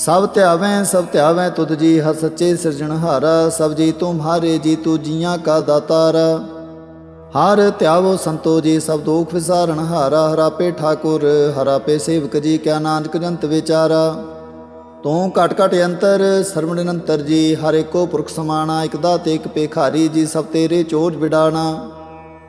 ਸਭ ਧਿਆਵੇਂ ਸਭ ਧਿਆਵੇਂ ਤੁਧ ਜੀ ਹਰ ਸੱਚੇ ਸਿਰਜਣਹਾਰਾ ਸਭ ਜੀ ਤੁਮਹਾਰੇ ਜੀ ਤੂ ਜੀਆਂ ਕਾ ਦਾਤਾਰ। ਹਰ ਧਿਆਵੋ ਸੰਤੋ ਜੀ, ਸਭ ਦੁਖ ਵਿਸਾਰਣ ਹਾਰਾ ਹਰਾਪੇ ਠਾਕੁਰ ਹਰਾਪੇ ਸੇਵਕ ਜੀ, ਕਿਆ ਨਾਨਕ ਜੰਤ ਵਿਚਾਰਾ। ਤੂੰ ਘਟ ਘਟ ਅੰਤਰ ਸਰਵ ਨਿਰੰਤਰ ਜੀ, ਹਰ ਏਕੋ ਪੁਰਖ ਸਮਾਣਾ, ਇਕ ਦਾਤੇ ਇਕ ਪੇਖਾਰੀ ਜੀ, ਸਭ ਤੇਰੇ ਚੋਜ ਵਿਡਾਣਾ।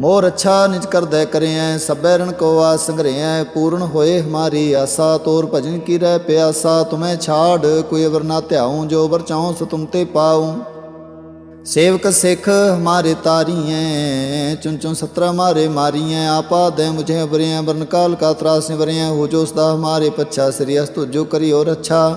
ਮੋਰ ਅੱਛਾ ਨਿਜ ਕਰਦੈ ਕਰਿਐ, ਸਭੈ ਰਣ ਕੋ ਆਸ ਸੰਗਰਿਐ, ਪੂਰਨ ਹੋਏ ਹਮਾਰੀ ਆਸਾ, ਤੋਰ ਭਜਨ ਕੀ ਰਹਿ ਪਿਆਸਾ, ਤੁਮੈ ਛਾੜ, ਕੋਈ ਅਵਰ ਨਾ ਧਿਆਉ, ਜੋ ਵਰ ਚਾਉ, ਸੋ ਤੁਮ ਤੇ ਪਾਉ। ਸੇਵਕ ਸਿੱਖ ਹਮਾਰੇ ਤਾਰੀਐ ਚੁਨ ਚੁਨ ਸਤਰਾ ਮਾਰੇ ਮਾਰੀਐ, ਆਪਾ ਦੇ ਮੁਝੇ ਬਰਿਐ ਬਰਨ ਕਾਲ ਕਾ ਤਰਾਸ ਨਿਵਰਿਐ, ਹੋ ਜੋ ਸਦਾ ਹਮਾਰੇ ਪੱਛਾ, ਸ੍ਰੀ ਅਸਤੁ ਜੋ ਕਰਿਓ ਰੱਛਾ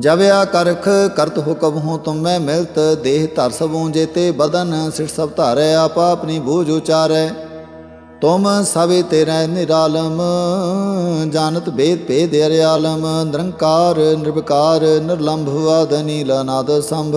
ਜਵਿਆ ਕਰਖ, ਕਰਤ ਹੁਕਮ ਹੂੰ ਤੁਮ ਮੈਂ ਮਿਲਤ, ਦੇਹ ਧਰ ਸਭੂ ਜੇਤੇ ਬਦਨ, ਸਿਰ ਸਭ ਧਾਰੈ, ਆਪਾ ਆਪਣੀ ਬੂਝ ਉਚਾਰੈ। ਤੁਮ ਸਭੇ ਤੇਰੇ ਨਿਰਾਲਮ, ਜਾਣਤ ਭੇਦ ਭੇਦ ਅਰਿਆਲਮ, ਨਿਰੰਕਾਰ, ਨਿਰਵਿਕਾਰ, ਨਿਰਲੰਭ, ਆਦ ਨੀਲ ਅਨਾਦ ਸੰਭ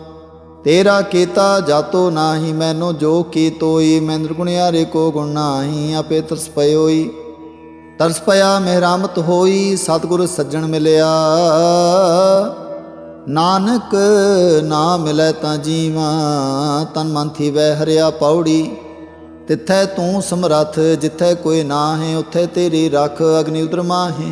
ਤੇਰਾ ਕੀਤਾ ਜਾਤੋ ਨਾਹੀ, ਮੈਨੂੰ ਜੋ ਕੀ ਤੋਈ ਮੈਂ ਨਿਰਗੁਣਿਆਰੇ ਕੋ ਗੁਣ ਨਾਹੀ, ਆਪੇ ਤਰਸ ਪਇਓਈ। ਤਰਸ ਪਿਆ ਮਿਹਰਾਮਤ ਹੋਈ, ਸਤਿਗੁਰ ਸੱਜਣ ਮਿਲਿਆ। ਨਾਨਕ ਨਾ ਮਿਲੈ ਤਾਂ ਜੀਵਾ, ਤਨ ਮਨ ਥੀਵੈ ਹਰਿਆ ਪੌੜੀ। ਤਿੱਥੈ ਤੂੰ ਸਮਰੱਥ, ਜਿੱਥੈ ਕੋਈ ਨਾ ਹੈ ਉੱਥੇ ਤੇਰੀ ਰੱਖ, ਅਗਨੀ ਉਦਰ ਮਾਹੇ।